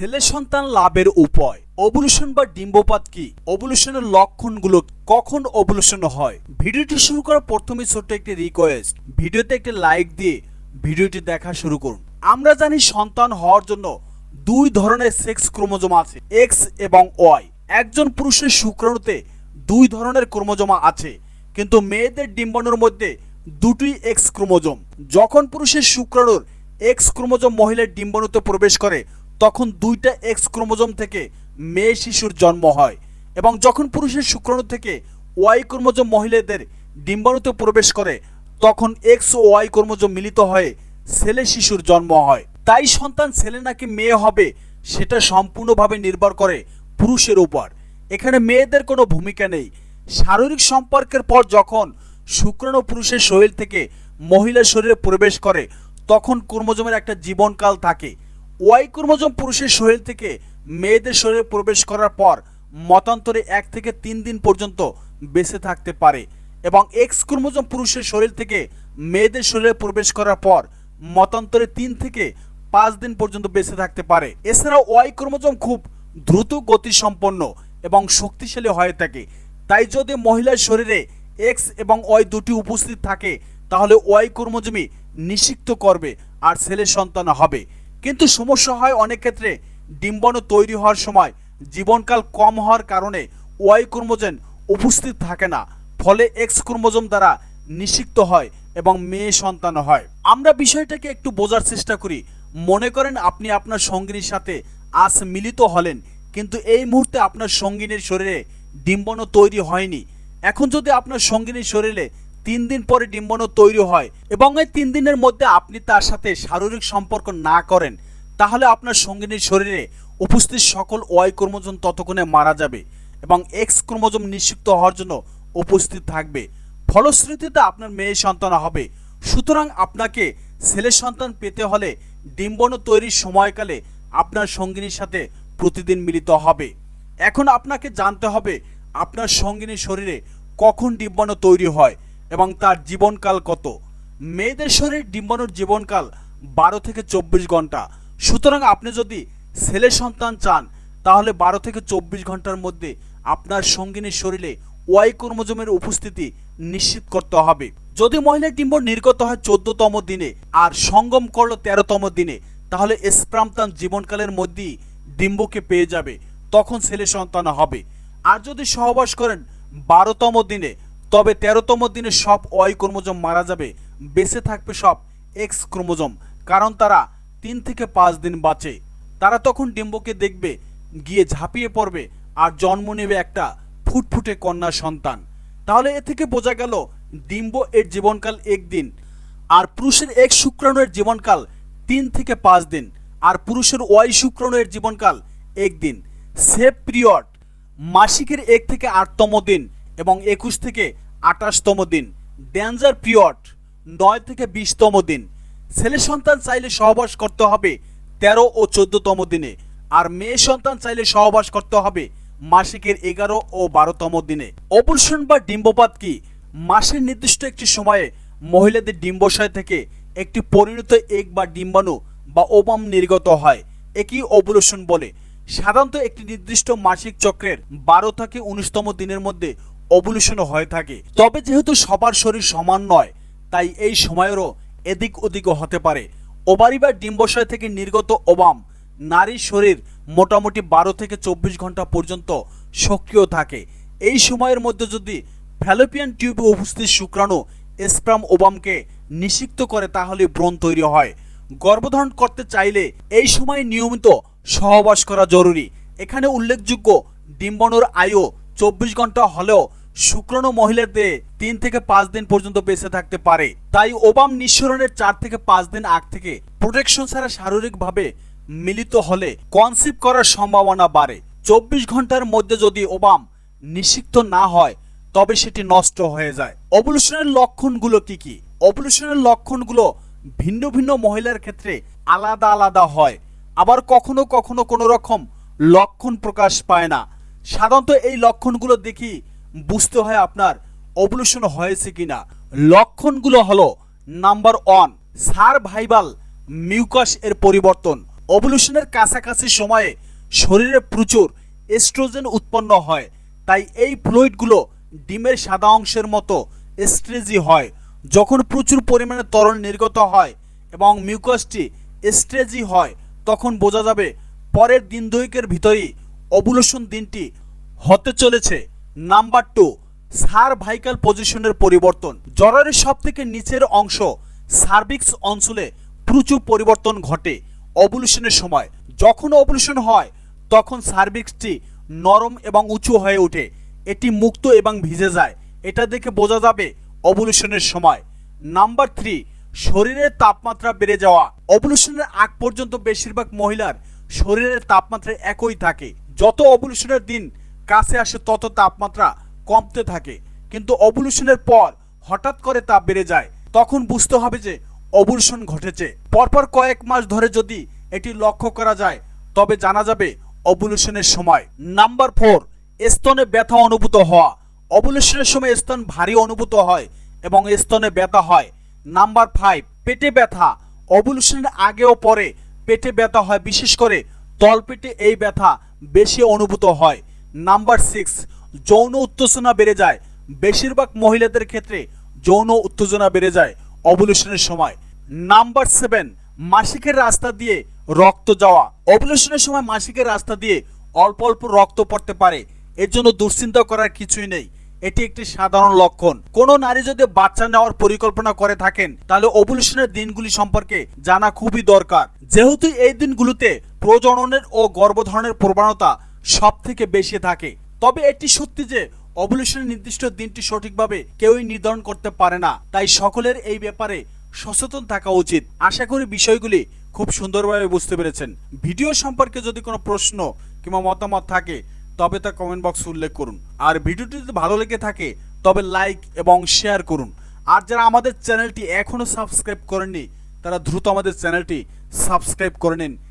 ছেলে সন্তান লাভের উপায়। ওভুলেশন বা ডিম্বপাত কি? ওভুলেশনের লক্ষণগুলো কখন ওভুলেশন হয়? ভিডিওটি শুরু করার প্রথমেই ছোট্ট একটি রিকোয়েস্ট ভিডিওতে একটি লাইক দিয়ে ভিডিওটি দেখা শুরু করুন। আমরা জানি সন্তান হওয়ার জন্য দুই ধরনের সেক্স ক্রোমোজোম আছে এক্স এবং ওয়াই একজন পুরুষের শুক্রাণুতে দুই ধরনের ক্রোমোজোমা আছে, কিন্তু মেয়েদের ডিম্বাণুর মধ্যে দুটি এক্স ক্রোমোজোম। যখন পুরুষের শুক্রাণুর এক্স ক্রোমোজোম মহিলার ডিম্বাণুতে প্রবেশ করে তখন দুইটা এক্স ক্রোমোজোম থেকে মেয়ে শিশুর জন্ম হয় এবং যখন পুরুষের শুক্রাণু থেকে ওয়াই ক্রোমোজোম মহিলাদের ডিম্বাণুতে প্রবেশ করে, তখন এক্স ও ওয়াই ক্রোমোজোম মিলিত হয়ে ছেলে শিশুর জন্ম হয়। তাই সন্তান ছেলে নাকি মেয়ে হবে, সেটা সম্পূর্ণভাবে নির্ভর করে পুরুষের উপর। এখানে মেয়েদের কোনো ভূমিকা নেই। শারীরিক সম্পর্কের পর যখন শুক্রাণু পুরুষের শরীর থেকে মহিলা শরীরে প্রবেশ করে, তখন ক্রোমোজোমের একটা জীবনকাল থাকে। ওয়াই ক্রোমোজোম পুরুষের শরীর থেকে মেয়েদের শরীরে প্রবেশ করার পর মতান্তরে এক থেকে তিন দিন পর্যন্ত বেঁচে থাকতে পারে এবং এক্স ক্রোমোজোম পুরুষের শরীর থেকে মেয়েদের শরীরে প্রবেশ করার পর মতান্তরে তিন থেকে পাঁচ দিন পর্যন্ত বেঁচে থাকতে পারে। এছাড়াও ওয়াই ক্রোমোজোম খুব দ্রুত গতিসম্পন্ন এবং শক্তিশালী হয়ে থাকে। তাই যদি মহিলার শরীরে এক্স এবং ওয়াই দুটি উপস্থিত থাকে, তাহলে ওয়াই ক্রোমোজোমই নিষিক্ত করবে আর ছেলের সন্তান হবে। কিন্তু সমস্যা হয় অনেক ক্ষেত্রে ডিম্বাণু তৈরি হওয়ার সময়। জীবনকাল কম হওয়ার কারণে ওয়াই ক্রোমোজোম উপস্থিত থাকে না, ফলে এক্স ক্রোমোজোম দ্বারা নিষিক্ত হয় এবং মেয়ে সন্তান হয়। আমরা বিষয়টাকে একটু বোঝার চেষ্টা করি। মনে করেন আপনি আপনার সঙ্গিনীর সাথে আজ মিলিত হলেন, কিন্তু এই মুহূর্তে আপনার সঙ্গিনীর শরীরে ডিম্বাণু তৈরি হয়নি। এখন যদি আপনার সঙ্গিনীর শরীরে তিন দিন পরে ডিম্বাণু তৈরি হয় এবং এই তিন দিনের মধ্যে আপনি তার সাথে শারীরিক সম্পর্ক না করেন, তাহলে আপনার সঙ্গিনীর শরীরে উপস্থিত সকল ওয়াই ক্রোমোজোম ততক্ষণে মারা যাবে এবং এক্স ক্রোমোজোম নিষিক্ত হওয়ার জন্য উপস্থিত থাকবে। ফলশ্রুতিতে আপনার মেয়ে সন্তান হবে। সুতরাং আপনাকে ছেলে সন্তান পেতে হলে ডিম্বাণু তৈরির সময়কালে আপনার সঙ্গিনীর সাথে প্রতিদিন মিলিত হবে। এখন আপনাকে জানতে হবে, আপনার সঙ্গিনীর শরীরে কখন ডিম্বাণু তৈরি হয়। এবং তার জীবনকাল কত? মেয়েদের শরীর ডিম্বাণুর জীবনকাল বারো থেকে চব্বিশ ঘণ্টা। সুতরাং আপনি যদি ছেলে সন্তান চান, তাহলে বারো থেকে চব্বিশ ঘণ্টার মধ্যে আপনার সঙ্গিনীর শরীরে ওয়াই ক্রোমোজোমের উপস্থিতি নিশ্চিত করতে হবে। যদি মহিলার ডিম্ব নির্গত হয় চোদ্দতম দিনে আর সঙ্গম করল তেরোতম দিনে, তাহলে স্প্রামতান জীবনকালের মধ্যেই ডিম্বকে পেয়ে যাবে, তখন ছেলে সন্তান হবে। আর যদি সহবাস করেন বারোতম দিনে তবে তেরোতম দিনে সব ওয়াই ক্রোমোজোম মারা যাবে, বেঁচে থাকবে সব এক্স ক্রোমোজোম, কারণ তারা তিন থেকে পাঁচ দিন বাঁচে। তারা তখন ডিম্বকে দেখবে, গিয়ে ঝাঁপিয়ে পড়বে আর জন্ম নেবে একটা ফুটফুটে কন্যা সন্তান। তাহলে এ থেকে বোঝা গেল ডিম্ব এর জীবনকাল একদিন আর পুরুষের এক শুক্রাণুর জীবনকাল তিন থেকে পাঁচ দিন আর পুরুষের ওয়াই শুক্রাণুর জীবনকাল একদিন। সেভ পিরিয়ড, মাসিকের এক থেকে আটতম দিন এবং একুশ থেকে আঠাশতম দিন। ডেঞ্জার পিরিয়ড নয় থেকে বিশতম দিন। ছেলে সন্তান চাইলে সহবাস করতে হবে তেরো ও চোদ্দতম দিনে। আর মেয়ে সন্তান চাইলে সহবাস করতে হবে মাসিকের এগারো ও বারোতম দিনে। অপুলশন বা ডিম্বপাত কি? মাসের নির্দিষ্ট একটি সময়ে মহিলাদের ডিম্বশয় থেকে একটি পরিণত এক বা ডিম্বাণু বা ওবাম নির্গত হয়। একই ওভুলেশন বলে। সাধারণত একটি নির্দিষ্ট মাসিক চক্রের বারো থেকে উনিশতম দিনের মধ্যে ওভুলেশন হয়ে থাকে। তবে যেহেতু সবার শরীর সমান নয়, তাই এই সময়েরও এদিক ওদিকও হতে পারে। ওবারি বা ডিম্বাশয় থেকে নির্গত ওবাম নারীর শরীর মোটামুটি বারো থেকে চব্বিশ ঘণ্টা পর্যন্ত সক্রিয় থাকে। এই সময়ের মধ্যে যদি ফ্যালোপিয়ান টিউবে উপস্থিত শুক্রাণু স্প্রাম ওবামকে নিষিক্ত করে, তাহলে ব্রণ তৈরি হয়। গর্ভধারণ করতে চাইলে এই সময় নিয়মিত সহবাস করা জরুরি। এখানে উল্লেখযোগ্য ডিম্বাণুর আয়ু চব্বিশ ঘণ্টা হলেও শুক্রাণু মহিলাদের তিন থেকে পাঁচ দিন পর্যন্ত বেঁচে থাকতে পারে। তাই ওবাম নিঃসরণের চার থেকে পাঁচ দিন আগ থেকে প্রোটেকশন ছাড়া শারীরিকভাবে মিলিত হলে কনসিভ করার সম্ভাবনা বাড়ে। চব্বিশ ঘণ্টার মধ্যে যদি ওবাম নিষিক্ত না হয়, তবে সেটি নষ্ট হয়ে যায়। অবলুশনের লক্ষণগুলো কি কি? অবলুশনের লক্ষণগুলো ভিন্ন ভিন্ন মহিলার ক্ষেত্রে আলাদা আলাদা হয়। আবার কখনো কখনো কোনো রকম লক্ষণ প্রকাশ পায় না। সাধারণত এই লক্ষণগুলো দেখি বুঝতে হয় আপনার অবলুশন হয়েছে কিনা। লক্ষণগুলো হলো number one cervical mucus এর পরিবর্তন। ওভলিউশনের কাছাকাছি সময়ে শরীরে প্রচুর এস্ট্রোজেন উৎপন্ন হয়, তাই এই ফ্লুইডগুলো ডিমের সাদা অংশের মতো স্ট্রেজি হয়। যখন প্রচুর পরিমাণে তরল নির্গত হয় এবং মিউকাসটি স্ট্রেজি হয়, তখন বোঝা যাবে পরের দিন দুয়েকের ভিতরেই ওভুলেশন দিনটি হতে চলেছে। নাম্বার টু সারভাইকাল পজিশনের পরিবর্তন। জ্বরের সব থেকে নিচের অংশ সার্ভিক্স অঞ্চলে প্রচুর পরিবর্তন ঘটে ওভুলেশনের সময়। যখন ওভুলেশন হয়, তখন সার্ভিক্সটি নরম এবং উঁচু হয়ে ওঠে। এটি মুক্ত এবং ভিজে যায়। এটা দেখে বোঝা যাবে ওভুলেশনের সময়। নাম্বার থ্রি, শরীরের তাপমাত্রা বেড়ে যাওয়া। ওভুলেশনের আগ পর্যন্ত বেশিরভাগ মহিলার শরীরের তাপমাত্রা একই থাকে। যত ওভুলেশনের দিন কাছে আসে তত তাপমাত্রা কমতে থাকে। কিন্তু ওভুলেশনের পর হঠাৎ করে তাপ বেড়ে যায়, তখন বুঝতে হবে যে ওভুলেশন ঘটেছে। পরপর কয়েক মাস ধরে যদি এটি লক্ষ্য করা যায়, তবে জানা যাবে ওভুলেশনের সময়। নাম্বার ফোর, স্তনে ব্যথা অনুভূত হওয়া। ওভুলেশনের সময় স্তন ভারী অনুভূত হয় এবং স্তনে ব্যথা হয়। নাম্বার ফাইভ, পেটে ব্যথা। ওভুলেশনের আগে ও পরে পেটে ব্যথা হয়, বিশেষ করে তলপেটে এই ব্যথা বেশি অনুভূত হয়। নাম্বার সিক্স, যৌন উত্তেজনা বেড়ে যায়। বেশিরভাগ মহিলাদের ক্ষেত্রে যৌন উত্তেজনা বেড়ে যায় ওভুলেশনের সময়। নাম্বার সেভেন, মাসিকের রাস্তা দিয়ে রক্ত যাওয়া। ওভুলেশনের সময় মাসিকের রাস্তা দিয়ে অল্প অল্প রক্ত পড়তে পারে। এর জন্য দুশ্চিন্তা করার কিছুই নেই। এটি একটি সাধারণ লক্ষণ। কোনো নারী যদি বাচ্চা নেওয়ার পরিকল্পনা করে থাকেন, তাহলে ওভুলেশনের দিনগুলি সম্পর্কে জানা খুবই দরকার। যেহেতু এই দিনগুলোতে প্রজননের ও গর্ভধারণের প্রবণতা সব থেকে বেশি থাকে। তবে এটি সত্যি যে ওভুলেশনের নির্দিষ্ট দিনটি সঠিকভাবে কেউই নির্ধারণ করতে পারে না। তাই সকলের এই ব্যাপারে সচেতন থাকা উচিত। আশা করি বিষয়গুলি খুব সুন্দরভাবে বুঝতে পেরেছেন। ভিডিও সম্পর্কে যদি কোনো প্রশ্ন কিংবা মতামত থাকে, তবে তা কমেন্ট বক্সে উল্লেখ করুন। আর ভিডিওটি যদি ভালো লেগে থাকে, তবে লাইক এবং শেয়ার করুন। আর যারা আমাদের চ্যানেলটি এখনও সাবস্ক্রাইব করেননি, তারা দ্রুত আমাদের চ্যানেলটি সাবস্ক্রাইব করে নিন।